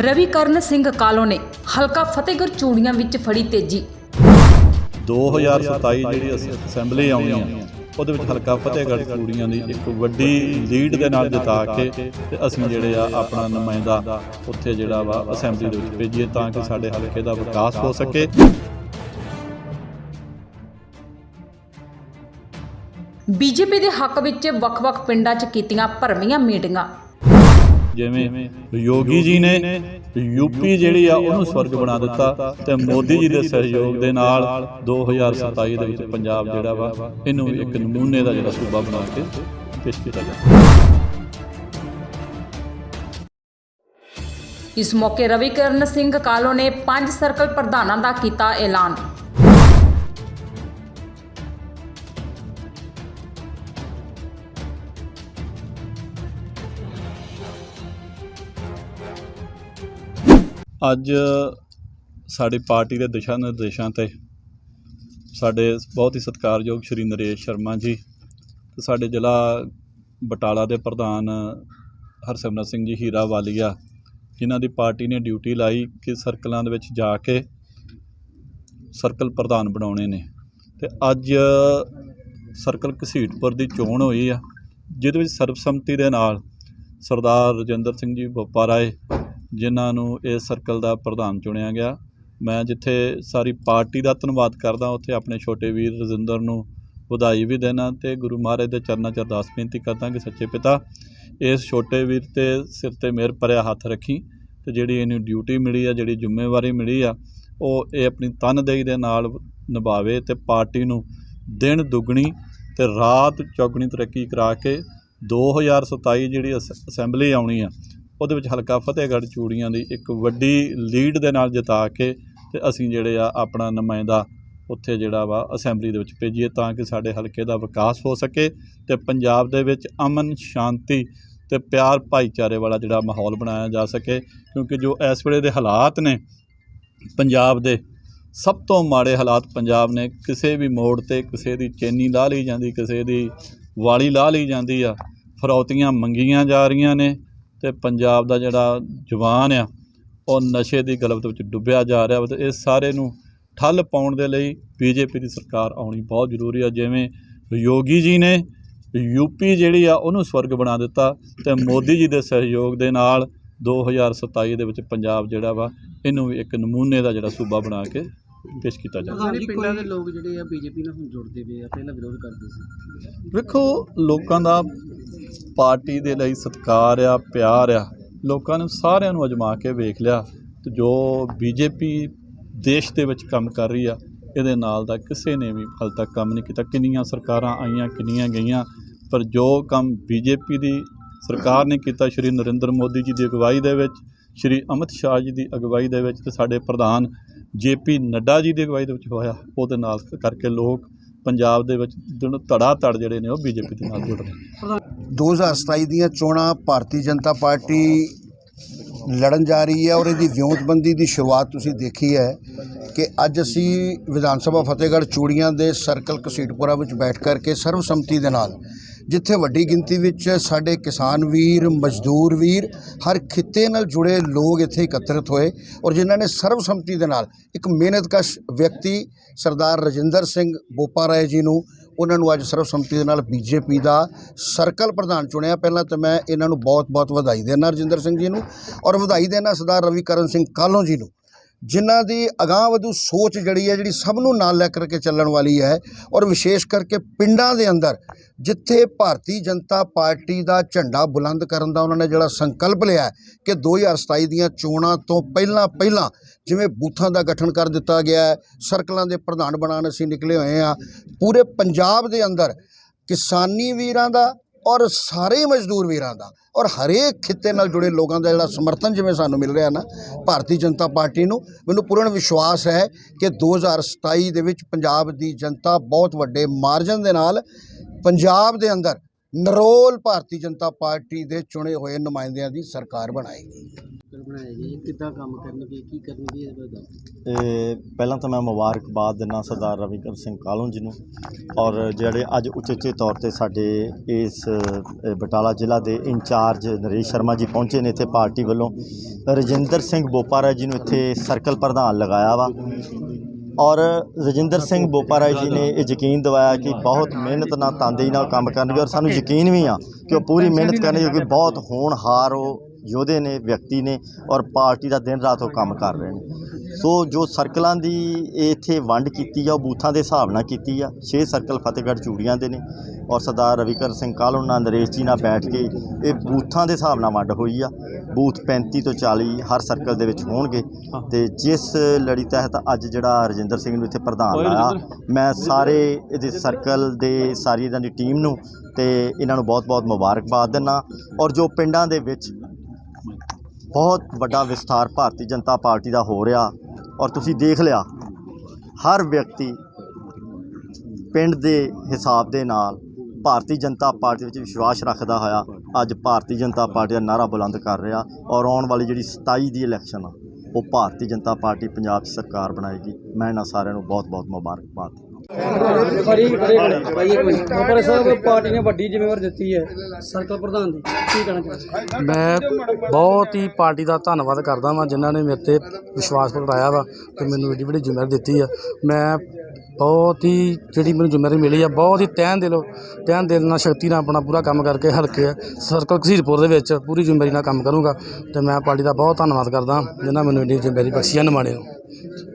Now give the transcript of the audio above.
ਰਵੀਕਰਨ ਸਿੰਘ ਕਾਲੋ ਨੇ ਹਲਕਾ ਫਤਿਹਗੜ੍ਹ ਚੂੜੀਆਂ ਵਿੱਚ ਫੜੀ ਤੇਜ਼ੀ। 2027 ਜਿਹੜੀ ਅਸ- ਅਸੈਂਬਲੀ ਆਉਣੀ ਆ ਉਹਦੇ ਵਿੱਚ ਹਲਕਾ ਫਤਿਹਗੜ੍ਹ ਚੂੜੀਆਂ ਦੀ ਇੱਕ ਵੱਡੀ ਲੀਡ ਦੇ ਨਾਲ ਜਿਤਾ ਕੇ ਤੇ ਅਸੀਂ ਜਿਹੜੇ ਆ ਆਪਣਾ ਨੁਮਾਇੰਦਾ ਉੱਥੇ ਜਿਹੜਾ ਵਾ ਅਸੈਂਬਲੀ ਦੇ ਵਿੱਚ ਭੇਜੀਏ ਤਾਂ ਕਿ ਸਾਡੇ ਹਲਕੇ ਦਾ ਵਿਕਾਸ ਹੋ ਸਕੇ। ਬੀਜੇਪੀ ਦੇ ਹੱਕ ਵਿੱਚ ਵੱਖ-ਵੱਖ ਪਿੰਡਾਂ 'ਚ ਕੀਤੀਆਂ ਭਰਵੀਆਂ ਮੀਟਿੰਗਾਂ। ਜਿਵੇਂ ਯੋਗੀ ਜੀ ਨੇ ਯੂਪੀ ਜਿਹੜੀ ਆ ਉਹਨੂੰ ਸਵਰਗ ਬਣਾ ਦਿੱਤਾ ਤੇ ਮੋਦੀ ਜੀ ਦੇ ਸਹਿਯੋਗ ਦੇ ਨਾਲ 2027 ਦੇ ਵਿੱਚ ਪੰਜਾਬ ਜਿਹੜਾ ਵਾ ਇਹਨੂੰ ਇੱਕ ਨਮੂਨੇ ਦਾ ਜਿਹੜਾ ਸੂਬਾ ਬਣਾ ਕੇ ਪੇਸ਼ ਕੀਤਾ ਜਾਵੇ ਇਸ ਮੌਕੇ ਰਵੀਕਰਨ ਸਿੰਘ ਕਾਲੋ ਨੇ ਪੰਜ ਸਰਕਲ ਪ੍ਰਧਾਨਾਂ ਦਾ ਕੀਤਾ ਐਲਾਨ। ਅੱਜ ਸਾਡੀ ਪਾਰਟੀ ਦੇ ਦਿਸ਼ਾ ਨਿਰਦੇਸ਼ਾਂ ਤੇ ਸਾਡੇ ਬਹੁਤ ਹੀ ਸਤਿਕਾਰਯੋਗ ਸ਼੍ਰੀ ਨਰੇਸ਼ ਸ਼ਰਮਾ ਜੀ ਤੇ ਸਾਡੇ ਜ਼ਿਲ੍ਹਾ ਬਟਾਲਾ ਦੇ ਪ੍ਰਧਾਨ ਹਰਸਿਮਰਤ ਸਿੰਘ ਜੀ ਹੀਰਾ ਵਾਲੀਆ ਜਿਨ੍ਹਾਂ ਦੀ ਪਾਰਟੀ ਨੇ ਡਿਊਟੀ ਲਾਈ ਕਿ ਸਰਕਲਾਂ ਦੇ ਵਿੱਚ ਜਾ ਕੇ ਸਰਕਲ ਪ੍ਰਧਾਨ ਬਣਾਉਣੇ ਨੇ। ਤੇ ਅੱਜ ਸਰਕਲ ਘਸੀਟਪੁਰ ਦੀ ਚੋਣ ਹੋਈ ਆ, ਜਿਹਦੇ ਵਿੱਚ ਸਰਬਸੰਮਤੀ ਦੇ ਨਾਲ ਸਰਦਾਰ ਰਜਿੰਦਰ ਸਿੰਘ ਜੀ ਬੋਪਾਰਾਏ ਜਿਨ੍ਹਾਂ ਨੂੰ ਇਸ ਸਰਕਲ ਦਾ ਪ੍ਰਧਾਨ ਚੁਣਿਆ ਗਿਆ। ਮੈਂ ਜਿੱਥੇ ਸਾਰੀ ਪਾਰਟੀ ਦਾ ਧੰਨਵਾਦ ਕਰਦਾ, ਉੱਥੇ ਆਪਣੇ ਛੋਟੇ ਵੀਰ ਰਜਿੰਦਰ ਨੂੰ ਵਧਾਈ ਵੀ ਦੇਣਾ ਤੇ ਗੁਰੂ ਮਹਾਰਾਜ ਦੇ ਚਰਨਾਂ 'ਚ ਅਰਦਾਸ ਬੇਨਤੀ ਕਰਦਾ ਕਿ ਸੱਚੇ ਪਿਤਾ ਇਸ ਛੋਟੇ ਵੀਰ ਤੇ ਸਿਰ ਤੇ ਮਿਹਰ ਭਰਿਆ ਹੱਥ ਰੱਖੀ ਤੇ ਜਿਹੜੀ ਇਹਨੂੰ ਡਿਊਟੀ ਮਿਲੀ ਆ, ਜਿਹੜੀ ਜ਼ਿੰਮੇਵਾਰੀ ਮਿਲੀ ਆ, ਉਹ ਇਹ ਆਪਣੀ ਤਨਦੇਹੀ ਦੇ ਨਾਲ ਨਿਭਾਵੇ ਤੇ ਪਾਰਟੀ ਨੂੰ ਦਿਨ ਦੁੱਗਣੀ ਤੇ ਰਾਤ ਚੌਗਣੀ ਤਰੱਕੀ ਕਰਾ ਕੇ 2027 ਜਿਹੜੀ ਅਸ- ਅਸੈਂਬਲੀ ਆਉਣੀ ਆ ਉਹਦੇ ਵਿੱਚ ਹਲਕਾ ਫਤਿਹਗੜ੍ਹ ਚੂੜੀਆਂ ਦੀ ਇੱਕ ਵੱਡੀ ਲੀਡ ਦੇ ਨਾਲ ਜਿਤਾ ਕੇ ਤੇ ਅਸੀਂ ਜਿਹੜੇ ਆ ਆਪਣਾ ਨੁਮਾਇੰਦਾ ਉੱਥੇ ਜਿਹੜਾ ਵਾ ਅਸੈਂਬਲੀ ਦੇ ਵਿੱਚ ਭੇਜੀਏ ਤਾਂ ਕਿ ਸਾਡੇ ਹਲਕੇ ਦਾ ਵਿਕਾਸ ਹੋ ਸਕੇ ਤੇ ਪੰਜਾਬ ਦੇ ਵਿੱਚ ਅਮਨ, ਸ਼ਾਂਤੀ ਤੇ ਪਿਆਰ ਭਾਈਚਾਰੇ ਵਾਲਾ ਜਿਹੜਾ ਮਾਹੌਲ ਬਣਾਇਆ ਜਾ ਸਕੇ, ਕਿਉਂਕਿ ਜੋ ਇਸ ਵੇਲੇ ਦੇ ਹਾਲਾਤ ਨੇ, ਪੰਜਾਬ ਦੇ ਸਭ ਤੋਂ ਮਾੜੇ ਹਾਲਾਤ ਪੰਜਾਬ ਨੇ, ਕਿਸੇ ਵੀ ਮੋੜ ਤੇ ਕਿਸੇ ਦੀ ਚੈਨੀ ਲਾ ਲਈ ਜਾਂਦੀ, ਕਿਸੇ ਦੀ ਵਾਲੀ ਲਾ ਲਈ ਜਾਂਦੀ ਆ, ਫਰੌਤੀਆਂ ਮੰਗੀਆਂ ਜਾ ਰਹੀਆਂ ਨੇ ਤੇ ਪੰਜਾਬ ਦਾ ਜਿਹੜਾ ਜਵਾਨ ਆ ਉਹ ਨਸ਼ੇ ਦੀ ਗਲਬਤ ਵਿੱਚ ਡੁੱਬਿਆ ਜਾ ਰਿਹਾ ਤੇ ਇਸ ਸਾਰੇ ਨੂੰ ਠੱਲ ਪਾਉਣ ਦੇ ਲਈ ਬੀਜੇਪੀ ਦੀ ਸਰਕਾਰ ਆਉਣੀ ਬਹੁਤ ਜ਼ਰੂਰੀ ਆ ਜਿਵੇਂ ਯੋਗੀ ਜੀ ਨੇ ਯੂਪੀ ਜਿਹੜੀ ਆ ਉਹਨੂੰ ਸਵਰਗ ਬਣਾ ਦਿੱਤਾ ਤੇ ਮੋਦੀ ਜੀ ਦੇ ਸਹਿਯੋਗ ਦੇ ਨਾਲ 2027 ਦੇ ਵਿੱਚ ਪੰਜਾਬ ਜਿਹੜਾ ਵਾ ਇਹਨੂੰ ਵੀ ਇੱਕ ਨਮੂਨੇ ਦਾ ਜਿਹੜਾ ਸੂਬਾ ਬਣਾ ਕੇ ਪੇਸ਼ ਕੀਤਾ ਜਾਵੇ। ਸਾਰੇ ਪਿੰਡਾਂ ਦੇ ਲੋਕ ਜਿਹੜੇ ਆ ਬੀਜੇਪੀ ਨਾਲ ਹੁਣ ਜੁੜਦੇ ਪਏ ਆ ਪਹਿਲਾਂ ਵਿਰੋਧ ਕਰਦੇ ਸੀ। ਵੇਖੋ ਲੋਕਾਂ ਦਾ ਪਾਰਟੀ ਦੇ ਲਈ ਸਤਿਕਾਰ ਆ, ਪਿਆਰ ਆ, ਲੋਕਾਂ ਨੇ ਸਾਰਿਆਂ ਨੂੰ ਅਜਮਾ ਕੇ ਵੇਖ ਲਿਆ ਤੇ ਜੋ ਬੀਜੇਪੀ ਦੇਸ਼ ਦੇ ਵਿੱਚ ਕੰਮ ਕਰ ਰਹੀ ਆ, ਇਹਦੇ ਨਾਲ ਦਾ ਕਿਸੇ ਨੇ ਵੀ ਹਾਲ ਤੱਕ ਕੰਮ ਨਹੀਂ ਕੀਤਾ। ਕਿੰਨੀਆਂ ਸਰਕਾਰਾਂ ਆਈਆਂ, ਕਿੰਨੀਆਂ ਗਈਆਂ, ਪਰ ਜੋ ਕੰਮ ਬੀਜੇਪੀ ਦੀ ਸਰਕਾਰ ਨੇ ਕੀਤਾ, ਸ਼੍ਰੀ ਨਰਿੰਦਰ ਮੋਦੀ ਜੀ ਦੀ ਅਗਵਾਈ ਦੇ ਵਿੱਚ, ਸ਼੍ਰੀ ਅਮਿਤ ਸ਼ਾਹ ਜੀ ਦੀ ਅਗਵਾਈ ਦੇ ਵਿੱਚ ਤੇ ਸਾਡੇ ਪ੍ਰਧਾਨ ਜੇਪੀ ਨੱਡਾ ਜੀ ਦੀ ਅਗਵਾਈ ਦੇ ਵਿੱਚ ਹੋਇਆ, ਉਹਦੇ ਨਾਲ ਕਰਕੇ ਲੋਕ ਪੰਜਾਬ ਦੇ ਵਿੱਚ ਦਿਨ ਧੜਾ ਧੜ ਜਿਹੜੇ ਨੇ ਉਹ ਬੀਜੇਪੀ ਦੇ ਨਾਲ ਜੁੜ ਰਹੇ ਨੇ। 2027 ਦੀਆਂ ਚੋਣਾਂ ਭਾਰਤੀ ਜਨਤਾ ਪਾਰਟੀ ਲੜਨ ਜਾ ਰਹੀ ਹੈ ਔਰ ਇਹਦੀ ਵਿਉਂਤਬੰਦੀ ਦੀ ਸ਼ੁਰੂਆਤ ਤੁਸੀਂ ਦੇਖੀ ਹੈ ਕਿ ਅੱਜ ਅਸੀਂ ਵਿਧਾਨ ਸਭਾ ਫਤਿਹਗੜ੍ਹ ਚੂੜੀਆਂ ਦੇ ਸਰਕਲ ਕਸੀਟਪੁਰਾ ਵਿੱਚ ਬੈਠ ਕਰਕੇ ਸਰਵਸੰਮਤੀ ਦੇ ਨਾਲ ਜਿੱਥੇ ਵੱਡੀ ਗਿਣਤੀ ਵਿੱਚ ਸਾਡੇ ਕਿਸਾਨ ਵੀਰ, ਮਜ਼ਦੂਰ ਵੀਰ, ਹਰ ਖਿੱਤੇ ਨਾਲ ਜੁੜੇ ਲੋਕ ਇੱਥੇ ਇਕੱਤਰਿਤ ਹੋਏ ਔਰ ਜਿਨ੍ਹਾਂ ਨੇ ਸਰਬਸੰਮਤੀ ਦੇ ਨਾਲ ਇੱਕ ਮਿਹਨਤਕਸ਼ ਵਿਅਕਤੀ ਸਰਦਾਰ ਰਜਿੰਦਰ ਸਿੰਘ ਬੋਪਾ ਰਾਏ ਜੀ ਨੂੰ, ਉਹਨਾਂ ਨੂੰ ਅੱਜ ਸਰਬਸੰਮਤੀ ਦੇ ਨਾਲ ਬੀਜੇਪੀ ਦਾ ਸਰਕਲ ਪ੍ਰਧਾਨ ਚੁਣਿਆ। ਪਹਿਲਾਂ ਤਾਂ ਮੈਂ ਇਹਨਾਂ ਨੂੰ ਬਹੁਤ-ਬਹੁਤ ਵਧਾਈ ਦੇਣਾ ਰਜਿੰਦਰ ਸਿੰਘ ਜੀ ਨੂੰ ਔਰ ਵਧਾਈ ਦੇਣਾ ਸਰਦਾਰ ਰਵੀ ਕਰਨ ਸਿੰਘ ਕਾਲੋਂ ਜੀ ਨੂੰ। ਜਿਨ੍ਹਾਂ ਦੀ ਅਗਾਂਹਵਧੂ ਸੋਚ ਜਿਹੜੀ ਹੈ, ਜਿਹੜੀ ਸਭ ਨੂੰ ਨਾਲ ਲੈ ਕਰਕੇ ਚੱਲਣ ਵਾਲੀ ਹੈ ਔਰ ਵਿਸ਼ੇਸ਼ ਕਰਕੇ ਪਿੰਡਾਂ ਦੇ ਅੰਦਰ ਜਿੱਥੇ ਭਾਰਤੀ ਜਨਤਾ ਪਾਰਟੀ ਦਾ ਝੰਡਾ ਬੁਲੰਦ ਕਰਨ ਦਾ ਉਹਨਾਂ ਨੇ ਜਿਹੜਾ ਸੰਕਲਪ ਲਿਆ ਹੈ ਕਿ 2027 ਦੀਆਂ ਚੋਣਾਂ ਤੋਂ ਪਹਿਲਾਂ ਪਹਿਲਾਂ ਜਿਵੇਂ ਬੂਥਾਂ ਦਾ ਗਠਨ ਕਰ ਦਿੱਤਾ ਗਿਆ ਹੈ, ਸਰਕਲਾਂ ਦੇ ਪ੍ਰਧਾਨ ਬਣਾਉਣ ਅਸੀਂ ਨਿਕਲੇ ਹੋਏ ਆ ਪੂਰੇ ਪੰਜਾਬ ਦੇ ਅੰਦਰ ਕਿਸਾਨੀ ਵੀਰਾਂ ਦਾ ਔਰ ਸਾਰੇ ਮਜ਼ਦੂਰ ਵੀਰਾਂ ਦਾ, ਔਰ ਹਰੇਕ ਖਿੱਤੇ ਨਾਲ ਜੁੜੇ ਲੋਕਾਂ ਦਾ ਜਿਹੜਾ ਸਮਰਥਨ ਜਿਵੇਂ ਸਾਨੂੰ ਮਿਲ ਰਿਹਾ ਨਾ, ਭਾਰਤੀ ਜਨਤਾ ਪਾਰਟੀ ਨੂੰ, ਮੈਨੂੰ ਪੂਰਨ ਵਿਸ਼ਵਾਸ ਹੈ ਕਿ 2027 ਦੇ ਵਿੱਚ ਪੰਜਾਬ ਦੀ ਜਨਤਾ ਬਹੁਤ ਵੱਡੇ ਮਾਰਜਨ ਦੇ ਨਾਲ ਪੰਜਾਬ ਦੇ ਅੰਦਰ ਨਰੋਲ ਭਾਰਤੀ ਜਨਤਾ ਪਾਰਟੀ ਦੇ ਚੁਣੇ ਹੋਏ ਨੁਮਾਇੰਦਿਆਂ ਦੀ ਸਰਕਾਰ ਬਣਾਏਗੀ। ਇਹ ਕਿੱਦਾਂ ਕੰਮ ਕਰਨਗੇ ਕੀ ਕਰਨਗੇ ਇਹ ਬਾਰੇ ਦੱਸੋ। ਪਹਿਲਾਂ ਤਾਂ ਮੈਂ ਮੁਬਾਰਕਬਾਦ ਦਿੰਦਾ ਸਰਦਾਰ ਰਵਿਕਰ ਸਿੰਘ ਕਾਲੋਂ ਜੀ ਨੂੰ ਔਰ ਜਿਹੜੇ ਅੱਜ ਉਚੇਚੇ ਤੌਰ ਤੇ ਸਾਡੇ ਇਸ ਬਟਾਲਾ ਜ਼ਿਲ੍ਹਾ ਦੇ ਇੰਚਾਰਜ ਨਰੇਸ਼ ਸ਼ਰਮਾ ਜੀ ਪਹੁੰਚੇ ਨੇ ਇੱਥੇ ਪਾਰਟੀ ਵੱਲੋਂ। ਰਜਿੰਦਰ ਸਿੰਘ ਬੋਪਾਰਾ ਜੀ ਨੂੰ ਇੱਥੇ ਸਰਕਲ ਪ੍ਰਧਾਨ ਲਗਾਇਆ ਵਾ। ਔਰ ਰਜਿੰਦਰ ਸਿੰਘ ਬੋਪਾਰਾ ਜੀ ਨੇ ਇਹ ਯਕੀਨ ਦਿਵਾਇਆ ਕਿ ਬਹੁਤ ਮਿਹਨਤ ਨਾਲ ਤਾਂਦੇਈ ਨਾਲ ਕੰਮ ਕਰਨਗੇ ਔਰ ਸਾਨੂੰ ਯਕੀਨ ਵੀ ਆ ਕਿ ਉਹ ਪੂਰੀ ਮਿਹਨਤ ਕਰਨਗੇ ਕਿਉਂਕਿ ਬਹੁਤ ਹੋਣਹਾਰ ਉਹ ਯੋਧੇ ਨੇ ਵਿਅਕਤੀ ਨੇ ਔਰ ਪਾਰਟੀ ਦਾ ਦਿਨ ਰਾਤ ਉਹ ਕੰਮ ਕਰ ਰਹੇ ਨੇ। ਸੋ ਜੋ ਸਰਕਲਾਂ ਦੀ ਇੱਥੇ ਵੰਡ ਕੀਤੀ ਆ ਉਹ ਬੂਥਾਂ ਦੇ ਹਿਸਾਬ ਨਾਲ ਕੀਤੀ ਆ। 6 ਸਰਕਲ ਫਤਿਹਗੜ੍ਹ ਚੂੜੀਆਂ ਦੇ ਨੇ ਔਰ ਸਰਦਾਰ ਰਵਿਕਰ ਸਿੰਘ ਕਾਹਲੋਂ ਨਾਲ ਨਰੇਸ਼ ਜੀ ਨਾਲ ਬੈਠ ਕੇ ਇਹ ਬੂਥਾਂ ਦੇ ਹਿਸਾਬ ਨਾਲ ਵੰਡ ਹੋਈ ਆ। ਬੂਥ 35 ਤੋਂ 40 ਹਰ ਸਰਕਲ ਦੇ ਵਿੱਚ ਹੋਣਗੇ ਤੇ ਜਿਸ ਲੜੀ ਤਹਿਤ ਅੱਜ ਜਿਹੜਾ ਰਜਿੰਦਰ ਸਿੰਘ ਨੂੰ ਇੱਥੇ ਪ੍ਰਧਾਨ ਲਾਇਆ ਮੈਂ ਸਾਰੇ ਇਹਦੇ ਸਰਕਲ ਦੇ ਸਾਰੀ ਇਹਨਾਂ ਦੀ ਟੀਮ ਨੂੰ ਤੇ ਇਹਨਾਂ ਨੂੰ ਬਹੁਤ-ਬਹੁਤ ਮੁਬਾਰਕਬਾਦ ਦਿੰਦਾ ਔਰ ਜੋ ਪਿੰਡਾਂ ਦੇ ਵਿੱਚ ਬਹੁਤ ਵੱਡਾ ਵਿਸਥਾਰ ਭਾਰਤੀ ਜਨਤਾ ਪਾਰਟੀ ਦਾ ਹੋ ਰਿਹਾ ਔਰ ਤੁਸੀਂ ਦੇਖ ਲਿਆ, ਹਰ ਵਿਅਕਤੀ ਪਿੰਡ ਦੇ ਹਿਸਾਬ ਦੇ ਨਾਲ ਭਾਰਤੀ ਜਨਤਾ ਪਾਰਟੀ ਵਿੱਚ ਵਿਸ਼ਵਾਸ ਰੱਖਦਾ ਹੋਇਆ ਅੱਜ ਭਾਰਤੀ ਜਨਤਾ ਪਾਰਟੀ ਦਾ ਨਾਰਾ ਬੁਲੰਦ ਕਰ ਰਿਹਾ ਔਰ ਆਉਣ ਵਾਲੀ ਜਿਹੜੀ 27 ਦੀ ਇਲੈਕਸ਼ਨ ਆ, ਉਹ ਭਾਰਤੀ ਜਨਤਾ ਪਾਰਟੀ ਪੰਜਾਬ 'ਚ ਸਰਕਾਰ ਬਣਾਏਗੀ। ਮੈਂ ਇਹਨਾਂ ਸਾਰਿਆਂ ਨੂੰ ਬਹੁਤ-ਬਹੁਤ ਮੁਬਾਰਕਬਾਦ। ਪਰ ਸਾਹਿਬ ਪਾਰਟੀ ਨੇ ਵੱਡੀ ਜ਼ਿੰਮੇਵਾਰੀ ਦਿੱਤੀ ਹੈ ਸਰਕਲ ਪ੍ਰਧਾਨ ਦੀ ਕੀ ਕਹਿਣਾ ਚਾਹੁੰਦੇ ਮੈਂ ਬਹੁਤ ਹੀ ਪਾਰਟੀ ਦਾ ਧੰਨਵਾਦ ਕਰਦਾ ਵਾਂ, ਜਿਨ੍ਹਾਂ ਨੇ ਮੇਰੇ ਤੇ ਵਿਸ਼ਵਾਸ ਪ੍ਰਗਟਾਇਆ ਵਾ ਤੇ ਮੈਨੂੰ ਏਡੀ ਵੱਡੀ ਜ਼ਿੰਮੇਵਾਰੀ ਦਿੱਤੀ ਆ। ਮੈਂ ਬਹੁਤ ਹੀ, ਜਿਹੜੀ ਮੈਨੂੰ ਜ਼ਿੰਮੇਵਾਰੀ ਮਿਲੀ ਆ, ਬਹੁਤ ਹੀ ਤਹਿਨ ਦਿਲੋਂ ਤਹਿਨ ਦਿਲ ਨਾਲ, ਸ਼ਕਤੀ ਨਾਲ ਆਪਣਾ ਪੂਰਾ ਕੰਮ ਕਰਕੇ ਹਲਕੇ ਸਰਕਲ ਘਸੀਰਪੁਰ ਦੇ ਵਿੱਚ ਪੂਰੀ ਜ਼ਿੰਮੇਵਾਰੀ ਨਾਲ ਕੰਮ ਕਰੂੰਗਾ ਤੇ ਮੈਂ ਪਾਰਟੀ ਦਾ ਬਹੁਤ ਧੰਨਵਾਦ ਕਰਦਾ, ਜਿਨ੍ਹਾਂ ਮੈਨੂੰ ਏਡੀ ਜ਼ਿੰਮੇਵਾਰੀ ਬਖਸ਼ੀ ਆ, ਨਿਮਾਣੇ ਨੂੰ।